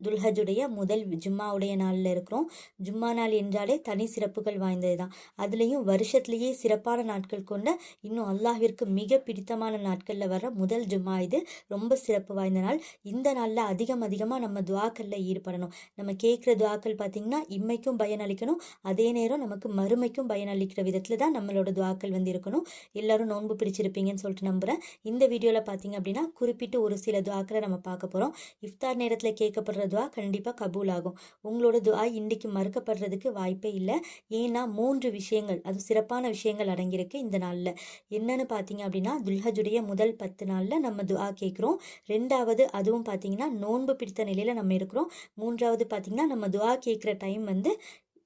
துல்ஹஜுடைய முதல் ஜும்மாவுடைய நாளில் இருக்கிறோம். ஜும்மா நாள் என்றாலே தனி சிறப்புகள் வாய்ந்தது தான் அதுலேயும் வருஷத்துலேயே சிறப்பான நாட்கள் கொண்ட இன்னும் அல்லாஹிற்கு மிக பிடித்தமான நாட்களில் வர முதல் ஜும்மா இது. ரொம்ப சிறப்பு வாய்ந்த நாள். இந்த நாளில் அதிகம் அதிகமாக நம்ம துவாக்களில் ஈடுபடணும். நம்ம கேட்குற துவாக்கள் பார்த்திங்கன்னா இம்மைக்கும் பயனளிக்கணும் அதே நேரம் நமக்கு மறுமைக்கும் பயனளிக்கிற விதத்தில் தான் நம்மளோட துவாக்கள் வந்து இருக்கணும். எல்லோரும் நோன்பு பிடிச்சிருப்பீங்கன்னு சொல்லிட்டு நம்புகிறேன் இந்த வீடியோவில் பார்த்திங்க அப்படின்னா குறிப்பிட்டு ஒரு சில துவாக்களை நம்ம பார்க்க போகிறோம் இஃப்தார் நேரத்தில் கேட்கப்படுற துவா கண்டிப்பாக கபூல் ஆகும் உங்களோட துவா இன்றைக்கு மறுக்கப்படுறதுக்கு வாய்ப்பே இல்லை. ஏன்னா மூன்று விஷயங்கள் அது சிறப்பான விஷயங்கள் அடங்கியிருக்கு இந்த நாளில். என்னென்னு பார்த்தீங்க அப்படின்னா துல்ஹஜுடைய முதல் பத்து நாளில் நம்ம துவா கேட்குறோம் ரெண்டாவது அதுவும் பார்த்தீங்கன்னா நோன்பு பிடித்த நிலையில் நம்ம இருக்கிறோம். மூன்றாவது பார்த்திங்கன்னா நம்ம துவா கேட்குற டைம் வந்து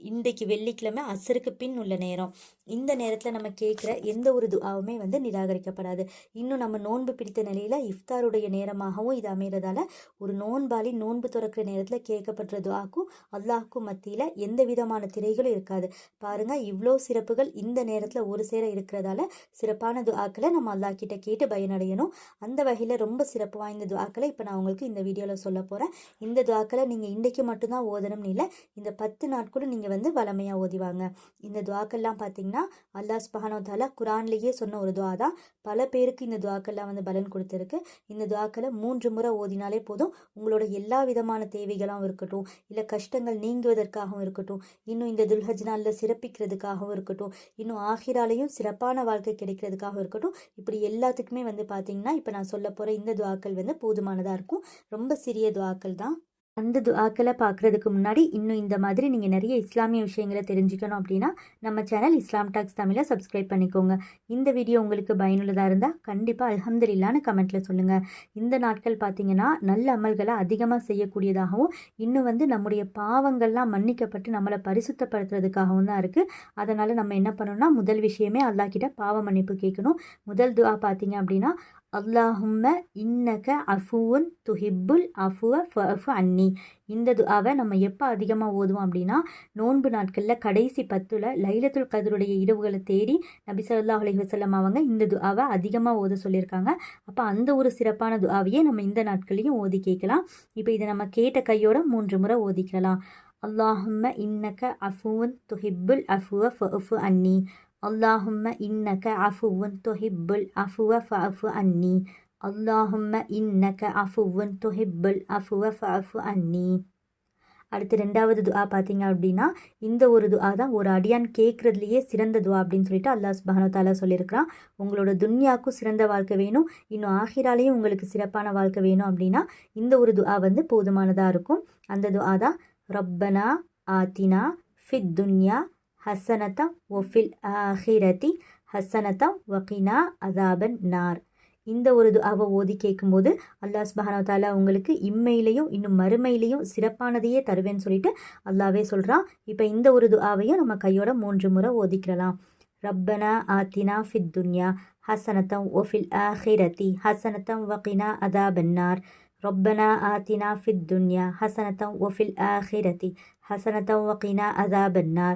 இன்றைக்கு வெள்ளிக்கிழமை அசருக்கு பின் உள்ள நேரம். இந்த நேரத்தில் நம்ம கேட்குற எந்த ஒரு துவாவுமே வந்து நிராகரிக்கப்படாது. இன்னும் நம்ம நோன்பு பிடித்த நிலையில் இஃப்தாருடைய நேரமாகவும் இது அமைகிறதால ஒரு நோன்பாளி நோன்பு துறக்கிற நேரத்தில் கேட்கப்படுற துவாக்கும் அல்லாஹுக்கும் மத்தியில் எந்த விதமான திரைகளும் இருக்காது. பாருங்கள் இவ்வளோ சிறப்புகள் இந்த நேரத்தில் ஒரு சேர இருக்கிறதால சிறப்பான துவாக்களை நம்ம அல்லாஹ் கிட்ட கேட்டு பயனடையணும். அந்த வகையில் ரொம்ப சிறப்பு வாய்ந்த துவாக்களை இப்போ நான் உங்களுக்கு இந்த வீடியோவில் சொல்ல போகிறேன் இந்த துவாக்களை நீங்கள் இன்றைக்கு மட்டும்தான் ஓதணும்னு இல்லை இந்த பத்து நாட்களும் நீங்கள் வந்து வளமையாக ஓதிவாங்க. இந்த துவாக்கள்லாம் பார்த்தீங்கன்னா அல்லாஹ் சுபஹானோ தாலா குரான்லேயே சொன்ன ஒரு துவா தான். பல பேருக்கு இந்த துவாக்கள்லாம் வந்து பலன் கொடுத்துருக்கு. இந்த துவாக்களை மூன்று முறை ஓதினாலே போதும். உங்களோட எல்லா விதமான தேவைகளாகவும் இருக்கட்டும் இல்லை கஷ்டங்கள் நீங்குவதற்காகவும் இருக்கட்டும் இன்னும் இந்த துல்ஹஜ் நாளில் சிறப்பிக்கிறதுக்காகவும் இருக்கட்டும் இன்னும் ஆகிராலையும் சிறப்பான வாழ்க்கை கிடைக்கிறதுக்காகவும் இருக்கட்டும் இப்படி எல்லாத்துக்குமே வந்து பார்த்தீங்கன்னா இப்போ நான் சொல்ல போகிற இந்த துவாக்கள் வந்து போதுமானதாக இருக்கும். ரொம்ப சிறிய துவாக்கள் தான். அந்த துஆக்களை பார்க்குறதுக்கு முன்னாடி இன்னும் இந்த மாதிரி நீங்கள் நிறைய இஸ்லாமிய விஷயங்களை தெரிஞ்சுக்கணும் அப்படின்னா நம்ம சேனல் இஸ்லாம் டாக்ஸ் தமிழை சப்ஸ்கிரைப் பண்ணிக்கோங்க. இந்த வீடியோ உங்களுக்கு பயனுள்ளதாக இருந்தால் கண்டிப்பாக அலமதுல்லான்னு கமெண்ட்டில் சொல்லுங்கள் இந்த நாட்கள் பார்த்தீங்கன்னா நல்ல அமல்களை அதிகமாக செய்யக்கூடியதாகவும் இன்னும் வந்து நம்முடைய பாவங்கள்லாம் மன்னிக்கப்பட்டு நம்மளை பரிசுத்தப்படுத்துறதுக்காகவும் தான் இருக்குது அதனால் நம்ம என்ன பண்ணணும்னா முதல் விஷயமே அல்லாக்கிட்ட பாவ மன்னிப்பு கேட்கணும். முதல் துஆ பார்த்தீங்க அப்படின்னா அல்லாஹும்ம இன்னக அஃபூன் துஹிப்புல் அஃபுவ ஃபஃபு அன்னி. இந்த துஆவை நம்ம எப்போ அதிகமாக ஓதுவோம் அப்படின்னா நோன்பு நாட்களில் கடைசி பத்தில் லைலத்துல் கதருடைய இரவுகளை தேடி நபி சொல்லா அலி வசல்லம் அவங்க இந்த துஆவை அதிகமாக ஓத சொல்லியிருக்காங்க. அப்போ அந்த ஒரு சிறப்பான துஆவையே நம்ம இந்த நாட்களையும் ஓதி கேட்கலாம். இப்போ இதை நம்ம கேட்ட கையோட மூன்று முறை ஓதிக்கலாம். அல்லாஹும்ம இன்னக அஃபுவன் துஹிப்புல் அஃபுவ ஃபஃபு அன்னி. அல்லாஹும்ம இன்னக அஃபுவன் தொஹிப்புல் அஃபுவ ஃபஃபு அன்னி அல்லாஹும்ம இன்னக அஃபுவன் தொஹிப்புல் அஃபுவ ஃபஃபு அன்னி அடுத்து ரெண்டாவது துஆ பார்த்தீங்க அப்படின்னா இந்த ஒரு துஆ தான் ஒரு அடியான் கேட்குறதுலையே சிறந்த துஆ அப்படின்னு சொல்லிட்டு அல்லாஹ் சுபானோ தாலா சொல்லியிருக்கிறான். உங்களோட துன்யாவுக்கும் சிறந்த வாழ்க்கை வேணும். இன்னும் ஆஹிராலையும் உங்களுக்கு சிறப்பான வாழ்க்கை வேணும் அப்படின்னா இந்த ஒரு துஆ வந்து போதுமானதாக இருக்கும். அந்த துஆ தான் ரப்பனா ஆத்தினா ஃபித் துன்யா ஹசனதா ஒஃபில் ஆஹிரதி ஹசனதா வகினா அதாபன் நார் இந்த ஒரு துஆவை ஓதி கேட்கும்போது அல்லாஹ் சுபஹானோ தாலா உங்களுக்கு இம்மையிலையும் இன்னும் மறுமையிலையும் சிறப்பானதையே தருவேன்னு சொல்லிட்டு அல்லாவே சொல்கிறான் இப்போ இந்த ஒரு துஆவையும் நம்ம கையோட மூன்று முறை ஓதிக்கிறலாம் ரப்பனா ஆத்தினா ஃபித் துன்யா ஹசனத்தம் ஒஃபில் ஆஹிரதி ஹசனத்தம் வகினா அதாபன்னார் ربنا آتنا في الدنيا حسنة وفي الآخرة حسنة وقنا عذاب النار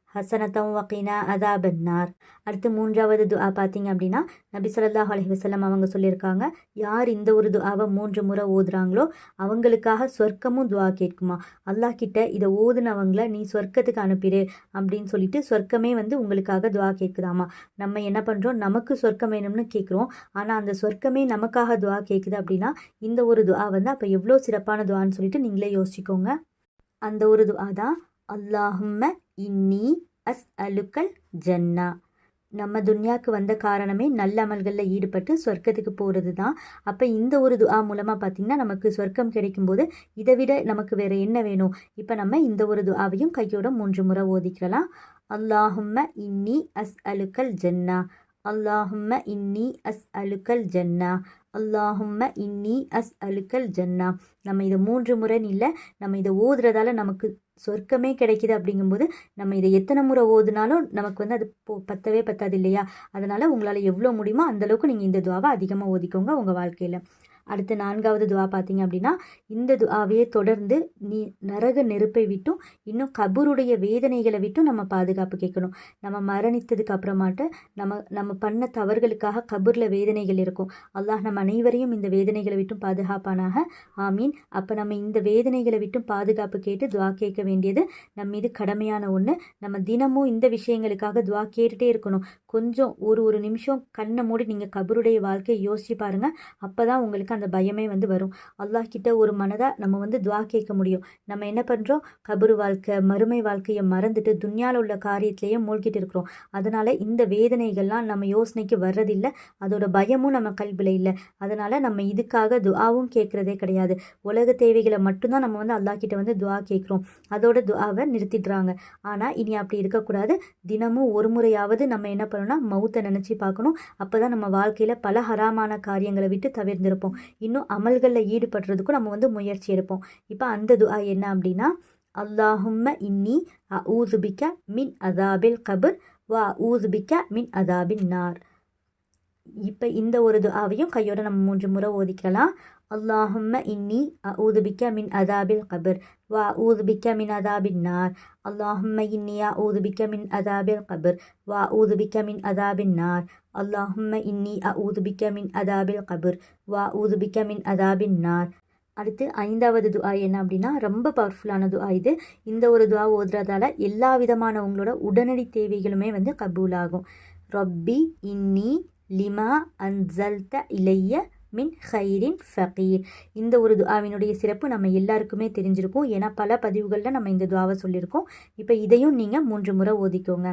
ஹசனத்தம் வக்கீனா அதாபன்னார் அடுத்து மூன்றாவது துஆ பார்த்தீங்க அப்படின்னா நபி சொல்லாஹ் அலஹி வசல்லம் அவங்க சொல்லியிருக்காங்க யார் இந்த ஒரு துஆவை மூன்று முறை ஓதுறாங்களோ அவங்களுக்காக சொர்க்கமும் துஆ கேட்குமா? அல்லாஹ் கிட்ட இதை ஓதுனவங்கள நீ சொர்க்கத்துக்கு அனுப்பிடு அப்படின்னு சொல்லிட்டு சொர்க்கமே வந்து உங்களுக்காக துஆ கேட்குதாமா? நம்ம என்ன பண்ணுறோம் நமக்கு சொர்க்கம் வேணும்னு கேட்குறோம். ஆனால் அந்த சொர்க்கமே நமக்காக துஆ கேட்குது அப்படின்னா இந்த ஒரு துஆ வந்து அப்போ எவ்வளோ சிறப்பான துஆன்னு சொல்லிட்டு நீங்களே யோசிச்சுக்கோங்க. அந்த ஒரு துஆ தான் அல்லாஹும்ம இன்னி அஸ் அலுக்கல் ஜன்னா. நம்ம துன்யாவுக்கு வந்த காரணமே நல்ல அமல்களில் ஈடுபட்டு சொர்க்கத்துக்கு போகிறது தான். அப்போ இந்த ஒரு துஆ மூலமாக பார்த்திங்கன்னா நமக்கு சொர்க்கம் கிடைக்கும்போது இதை விட நமக்கு வேறு என்ன வேணும்? இப்போ நம்ம இந்த ஒரு துஆவையும் கையோட மூன்று முறை ஓதிக்கலாம். அல்லாஹும்ம இன்னி அஸ் அலுக்கல் ஜன்னா. அல்லாஹும்ம இன்னி அஸ் அலுக்கல் ஜன்னா. அல்லாஹும்ம இன்னி அஸ் அலுக்கல் ஜன்னா. நம்ம இதை மூன்று முறை இல்லை நம்ம இதை ஓதுறதால நமக்கு சொர்க்கமே கிடைக்கிது அப்படிங்கும்போது நம்ம இதை எத்தனை முறை ஓதுனாலும் நமக்கு வந்து அது போ பத்தவே பத்தாது இல்லையா? அதனால் உங்களால் எவ்வளோ முடியுமோ அந்தளவுக்கு நீங்கள் இந்த துவாவை அதிகமாக ஓதிக்கோங்க உங்கள் வாழ்க்கையில். அடுத்து நான்காவது துவா பார்த்தீங்க அப்படின்னா இந்த துவாவையே தொடர்ந்து நீ நரக நெருப்பை விட்டும் இன்னும் கபூருடைய வேதனைகளை விட்டும் நம்ம பாதுகாப்பு கேட்கணும். நம்ம மரணித்ததுக்கு அப்புறமாட்ட நம்ம நம்ம பண்ண தவறுகளுக்காக கபூரில் வேதனைகள் இருக்கும். அல்லாஹ் நம்ம அனைவரையும் இந்த வேதனைகளை விட்டும் பாதுகாப்பானாக. ஆமீன். அப்போ நம்ம இந்த வேதனைகளை விட்டும் பாதுகாப்பு கேட்டு துவா கேட்க வேண்டியது நம் மீது கடமையான ஒன்று நம்ம தினமும் இந்த விஷயங்களுக்காக துவா கேட்டுகிட்டே இருக்கணும். கொஞ்சம் ஒரு ஒரு நிமிஷம் கண்ணை மூடி நீங்கள் கபருடைய வாழ்க்கையை யோசிச்சு பாருங்கள் அப்போ தான் உங்களுக்கு அந்த பயமே வந்து வரும். அல்லாஹ் கிட்ட ஒரு மனதாக நம்ம வந்து துவா கேட்க முடியும். நம்ம என்ன பண்ணுறோம் கபரு வாழ்க்கை மறுமை வாழ்க்கையை மறந்துட்டு துன்யாவில் உள்ள காரியத்திலேயே மூழ்கிட்டு இருக்கிறோம். அதனால் இந்த வேதனைகள்லாம் நம்ம யோசனைக்கு வர்றதில்லை. அதோட பயமும் நம்ம கல்வியில் இல்லை. அதனால் நம்ம இதுக்காக துவாவும் கேட்குறதே கிடையாது. உலக தேவைகளை மட்டும்தான் நம்ம வந்து அல்லாஹ் கிட்ட வந்து துவா கேட்குறோம். அதோட துவாவை நிறுத்திடுறாங்க. ஆனால் இனி அப்படி இருக்கக்கூடாது. தினமும் ஒரு முறையாவது நம்ம என்ன பண்ணணும்னா மௌத்தை நினச்சி பார்க்கணும். அப்போ தான் நம்ம வாழ்க்கையில் பல ஹராமான காரியங்களை விட்டு தவிர்ந்திருப்போம். இன்னும் அமல்களில் ஈடுபடுறதுக்கும் நம்ம வந்து முயற்சி எடுப்போம். இப்போ அந்த துஆ என்ன அப்படின்னா அல்லாஹும்ம இன்னி அ ஊசுபிக்க மின் அதாபில் கபர் வா ஊசுபிக்க மின் அதாபின் நார். இப்போ இந்த ஒரு துஆவையும் கையோட நம்ம மூன்று முறை ஓதிக்கலாம். அல்லாஹும்ம இன்னி ஊதுபிக்க மின் அதாபில் கபர் வா ஊதுபிக்க மின் அதாபின் நார். அல்லாஹும்ம இன்னி ஊதுபிக்க மின் அதாபில் கபர் வா ஊதுபிக்க மின் அதாபின் நார். அல்லாஹும்ம இன்னி ஊதுபிக்க மின் அதாபில் கபுர் வா ஊதுபிக்க மின் அதாபின் நார் அடுத்து ஐந்தாவது துஆ என்ன அப்படின்னா ரொம்ப பவர்ஃபுல்லான துஆ இது. இந்த ஒரு துவா ஓதுறதால எல்லா விதமான உங்களோட உடனடி தேவைகளுமே வந்து கபூல் ஆகும் ரொப்பி இன்னி லிமா அன்சல்த இலைய மின் ஹைரின் ஃபகீர். இந்த ஒரு துவாவினுடைய சிறப்பு நம்ம எல்லாருக்குமே தெரிஞ்சிருக்கும். ஏன்னா பல பதிவுகளில் நம்ம இந்த துவாவை சொல்லியிருக்கோம். இப்போ இதையும் நீங்கள் மூன்று முறை ஓதிக்கோங்க.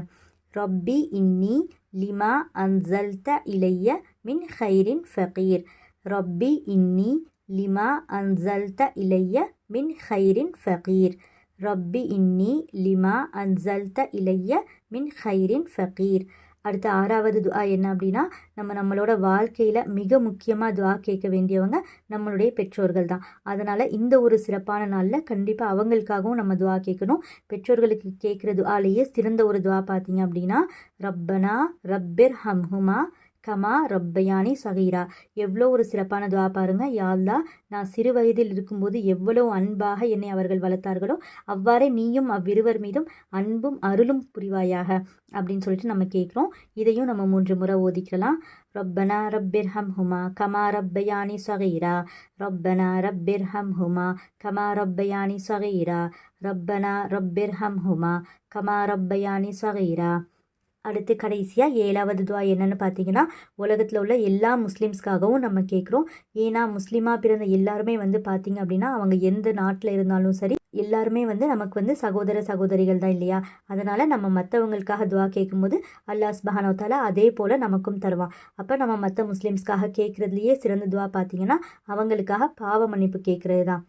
ரொப்பி இன்னி லிமா அன்சல்த இலைய மின் ஹைரின் ஃபகீர் ரொப்பி இன்னி லிமா அன்சல்த இலைய மின் ஹைரின் ஃபகீர் ரப்பி இன்னி லிமா அன்சல்த இலைய மின் ஹைரின் ஃபகீர் அடுத்த ஆறாவது துவா என்ன அப்படின்னா நம்ம நம்மளோட வாழ்க்கையில் மிக முக்கியமாக துவா கேட்க வேண்டியவங்க நம்மளுடைய பெற்றோர்கள் தான். அதனால் இந்த ஒரு சிறப்பான நாளில் கண்டிப்பாக அவங்களுக்காகவும் நம்ம துவா கேட்கணும். பெற்றோர்களுக்கு கேட்குற துவாலேயே சிறந்த ஒரு துவா பார்த்தீங்க அப்படின்னா ரப்பனா ரப்பிர் ஹம்ஹுமா கமா ரப்பயானி சகீரா. எவ்வளோ ஒரு சிறப்பான துவா பாருங்க. யாழ்லா நான் சிறு வயதில் இருக்கும்போது எவ்வளோ அன்பாக என்னை அவர்கள் வளர்த்தார்களோ அவ்வாறே நீயும் அவ்விருவர் மீதும் அன்பும் அருளும் புரிவாயாக அப்படின்னு சொல்லிட்டு நம்ம கேட்குறோம். இதையும் நம்ம மூன்று முறை ஓதிக்கலாம். ரப்பனா ரப்பிர் ஹம் ஹுமா கமா ரப்பயானி சகீரா. ரப்பனா ரப்பிர் ஹம் ஹுமா கமா ரப்பயானி சகீரா. ரப்பனா ரப்பிர் ஹம் ஹுமா கமா ரப்பயானி சகீரா. அடுத்து கடைசியாக ஏழாவது துவா என்னென்னு பார்த்தீங்கன்னா உலகத்தில் உள்ள எல்லா முஸ்லீம்ஸ்க்காகவும் நம்ம கேட்குறோம். ஏன்னா முஸ்லீமாக பிறந்த எல்லாருமே வந்து பார்த்திங்க அப்படின்னா அவங்க எந்த நாட்டில் இருந்தாலும் சரி எல்லாருமே வந்து நமக்கு வந்து சகோதர சகோதரிகள் தான் இல்லையா? அதனால் நம்ம மற்றவங்களுக்காக துவா கேட்கும்போது அல்லாஹ் ஸ்பஹானோத்தால அதே போல் நமக்கும் தருவான். அப்போ நம்ம மற்ற முஸ்லீம்ஸ்க்காக கேட்குறதுலையே சிறந்த துவா பார்த்தீங்கன்னா அவங்களுக்காக பாவ மன்னிப்பு கேட்குறது தான்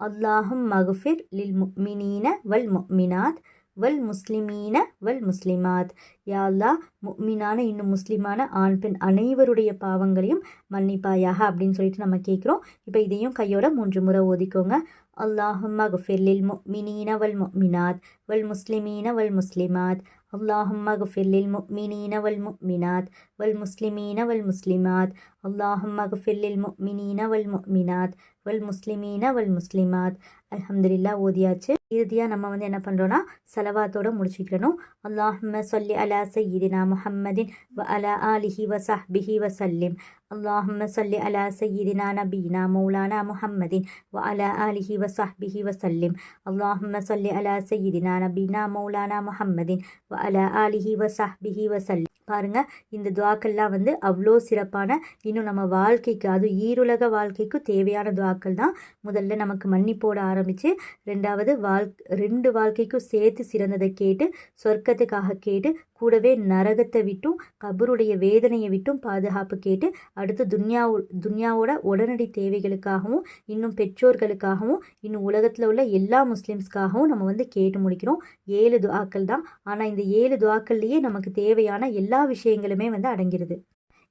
அல்லாஹும் மகுஃபிர் லில் முக்மினீன வல் மினாத் வல் முஸ்லிமீன வல் முஸ்லிமாத் யாழ்லா முக்மினான இன்னும் முஸ்லிமான ஆண் பெண் அனைவருடைய பாவங்களையும் மன்னிப்பாயாக அப்படின்னு சொல்லிட்டு நம்ம கேட்குறோம் இப்போ இதையும் கையோட மூன்று முறை ஓதிக்கோங்க அல்லாஹும் மகுஃபிர்லில் முக்மினீன வல் முக்மினாத் வல் முஸ்லிமீன வல் முஸ்லிமாத் اللهم اغفر للمؤمنين والمؤمنات والمسلمين والمسلمات اللهم اغفر للمؤمنين والمؤمنات والمسلمين والمسلمات அல்ஹம்துலில்லா ஓதியாச்சு இறுதியாக நம்ம வந்து என்ன பண்ணுறோன்னா செலவாத்தோடு முடிச்சுக்கணும் அல்லாஹ்ம சொல்லி அலா சையீதினா முஹம்மதின் வ அலா ஆலிஹி வ சஹ்பிஹி வ சல்லிம் அல்லாஹும்ம சொல்லி அலா சையீதினா நபீனா மௌலானா முஹம்மதின் வ அலா ஆலிஹி வ சஹ்பிஹி வ சல்லிம் அல்லாஹும்ம சொல்லி அலா சையீதினா நபீனா மௌலானா முஹம்மதின் வ அலா ஆலிஹி வ சஹ்பிஹி வ சல்லிம் பாருங்கள் இந்த துவாக்கள்லாம் வந்து அவ்வளோ சிறப்பான இன்னும் நம்ம வாழ்க்கைக்கு அது ஈருலக வாழ்க்கைக்கு தேவையான துவாக்கள் தான். முதல்ல நமக்கு மன்னிப்போட ஆரம்பித்து ரெண்டாவது வாழ் ரெண்டு வாழ்க்கைக்கும் சேர்த்து சிறந்ததை கேட்டு சொர்க்கத்துக்காக கேட்டு கூடவே நரகத்தை விட்டும் கபருடைய வேதனையை விட்டும் பாதுகாப்பு கேட்டு அடுத்து துன்யா துன்யாவோட உடனடி தேவைகளுக்காகவும் இன்னும் பெற்றோர்களுக்காகவும் இன்னும் உலகத்தில் உள்ள எல்லா முஸ்லீம்ஸ்க்காகவும் நம்ம வந்து கேட்டு முடிக்கிறோம். ஏழு துவாக்கள் தான் ஆனால் இந்த ஏழு துவாக்கள்லேயே நமக்கு தேவையான எல்லா விஷயங்களுமே வந்து அடங்கிடுது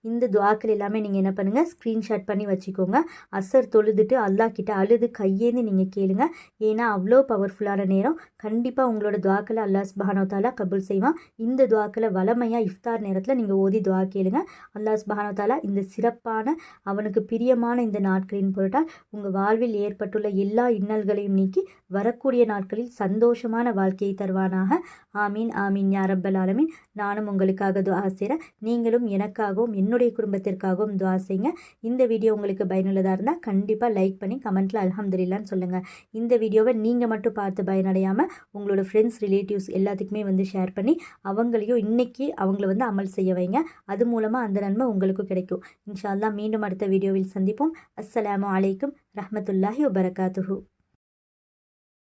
இந்த துவாக்கள் எல்லாமே நீங்கள் என்ன பண்ணுங்கள் ஸ்க்ரீன்ஷாட் பண்ணி வச்சுக்கோங்க. அசர் தொழுதுட்டு அல்லாஹ் கிட்ட அழுது கையேந்து நீங்கள் கேளுங்க. ஏன்னா அவ்வளோ பவர்ஃபுல்லான நேரம். கண்டிப்பாக உங்களோட துவாக்களை அல்லாஹ் சுபஹானோத்தாலா கபூல் செய்வான். இந்த துவாக்களை வளமையாக இஃப்தார் நேரத்தில் நீங்கள் ஓதி துவா கேளுங்க. அல்லாஹ் சுபஹானோத்தாலா இந்த சிறப்பான அவனுக்கு பிரியமான இந்த நாட்களின் பொருட்டால் உங்கள் வாழ்வில் ஏற்பட்டுள்ள எல்லா இன்னல்களையும் நீக்கி வரக்கூடிய நாட்களில் சந்தோஷமான வாழ்க்கையை தருவானாக. ஆமீன் ஆமீன் யாரப்பல் ஆலமீன். நானும் உங்களுக்காக துவா செய்கிறேன் நீங்களும் எனக்காகவும் என்னுடைய குடும்பத்திற்காகவும் துவா செய்யுங்க. இந்த வீடியோ உங்களுக்கு பயனுள்ளதாக இருந்தால் கண்டிப்பாக லைக் பண்ணி கமெண்ட்டில் அலமதுல்லான்னு சொல்லுங்கள் இந்த வீடியோவை நீங்கள் மட்டும் பார்த்து பயனடையாமல் உங்களோட ஃப்ரெண்ட்ஸ் ரிலேட்டிவ்ஸ் எல்லாத்துக்குமே வந்து ஷேர் பண்ணி அவங்களையும் இன்றைக்கி அவங்கள வந்து அமல் செய்ய வைங்க. அது மூலமாக அந்த நன்மை உங்களுக்கும் கிடைக்கும். இன்ஷா மீண்டும் அடுத்த வீடியோவில் சந்திப்போம். அஸ்ஸலாமு அலைக்கும் ரஹ்மத்துல்லாஹி வபரகாத்துஹூ.